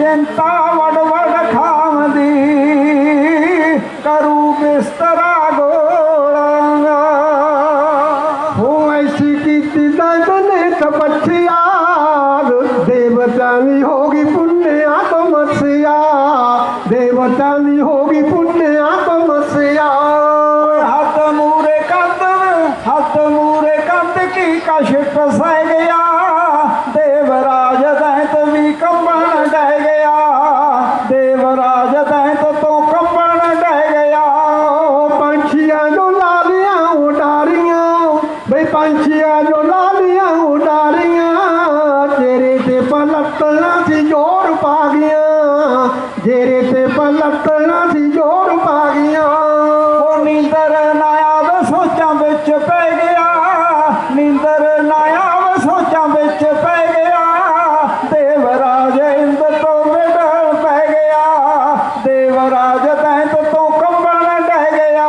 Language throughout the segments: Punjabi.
ਚਿੰਤਾ ਵੜ ਵੜ ਖਾਵਦੀ ਕਰੂ ਬਿਸਤਰਾ ਗੋਲਾਂਗਾ। ਹੋ ਐਸੀ ਕੀਤੀ ਦੰਦ ਨੇ ਤਪੱਛਿਆ ਦੇਵਤਾ ਦੀ ਹੋ ਗਈ ਪੁੰਨਿਆ ਤਮਸਿਆ ਦੇਵਤਾ ਦੀ ਹੋ ਗਈ ਪੁੰਨਿਆ ਤਮਸਿਆ ਹੱਥ ਮੂਰੇ ਕੰਦ ਹੱਥ ਮੂਰੇ ਕੰਦ ਕੀ ਕਸ਼ਟ ਸਹਿ ਗਿਆ। ਜੇਰੇ ਤੇ ਪਲਟਣਾ ਸੀ ਜੋਰ ਪਾ ਗਈਆਂ ਉਹ ਨੀਂਦਰ ਨਾ ਆਵੇ ਸੋਚਾਂ ਵਿੱਚ ਪੈ ਗਿਆ। ਨੀਂਦਰ ਨਾ ਆਵੇ ਸੋਚਾਂ ਵਿੱਚ ਪੈ ਗਿਆ। ਦੇਵ ਰਾਜ ਇੰਦਰ ਤੋਂ ਵਿਡਲ ਪੈ ਗਿਆ। ਦੇਵ ਰਾਜ ਦੈਂਤ ਤੋਂ ਕੰਬਣ ਡਹਿ ਗਿਆ।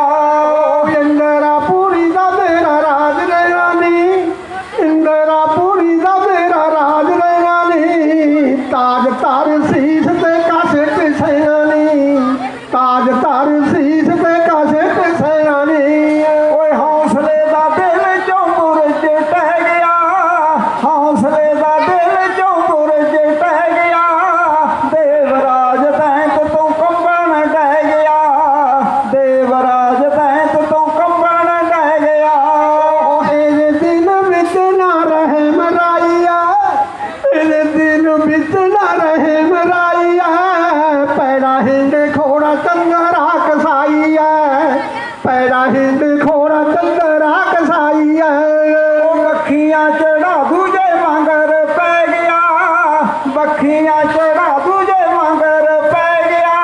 ਇੰਦਰਾ ਪੂਰੀ ਦਾ ਤੇਰਾ ਰਾਜ ਰਹਿਣਾ ਨੀ ਇੰਦਰਾ ਪੂਰੀ ਦਾ ਤੇਰਾ ਰਾਜ ਰਹਿਣਾ ਨੀ ਤਾਜ ਧਰ ਹਿੰਦ ਖੋੜਾ ਚੰਗਰਾ ਕਸਾਈਆ ਪੈੜਾ ਹਿੰਦ ਖੋੜਾ ਚੰਗਰਾ ਕਸਾਈਆ ਉਹ ਬੱਖੀਆਂ ਚੜਾ ਦੂਜੇ ਮੰਗਰ ਪੈ ਗਿਆ। ਮੱਖੀਆਂ ਚੜਾ ਦੂਜੇ ਮੰਗਰ ਪੈ ਗਿਆ।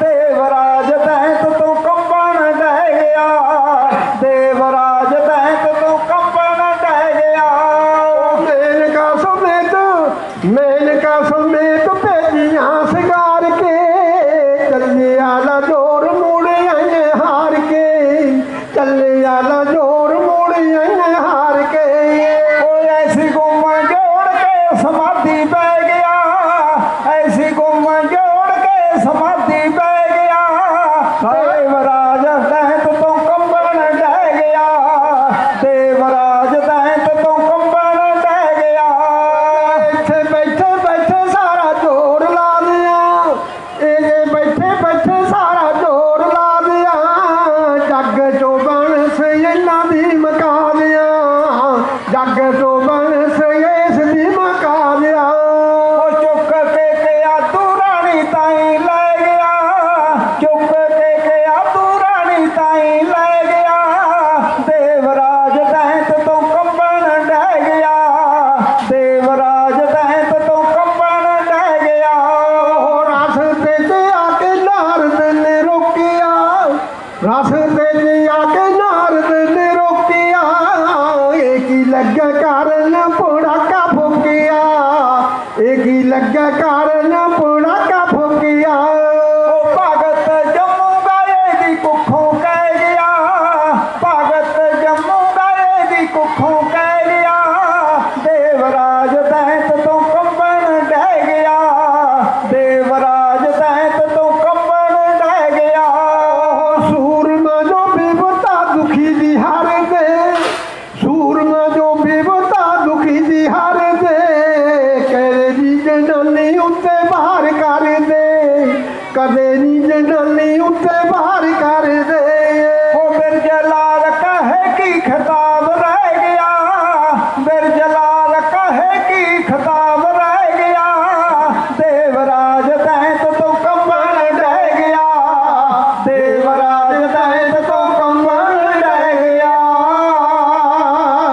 ਦੇਵਰਾਜ ਦੈਂਤ ਤੋਂ ਕੰਬਣ ਡਹਿ ਗਿਆ। ਦੇਵਰਾਜ ਦੈਂਤ ਤੋਂ ਕੰਬਣ ਡਹਿ ਗਿਆ। ਮੇਨਕਾ ਸਮੇਤ ਮੇਨਕਾ ਤੂੰ ಲಗ್ಗಕಾರನ ਉੱਤੇ ਬਾਹਰ ਕਰਦੇ ਕਦੇ ਨੀ ਜਨਾਨੀ ਉੱਤੇ ਬਾਹਰ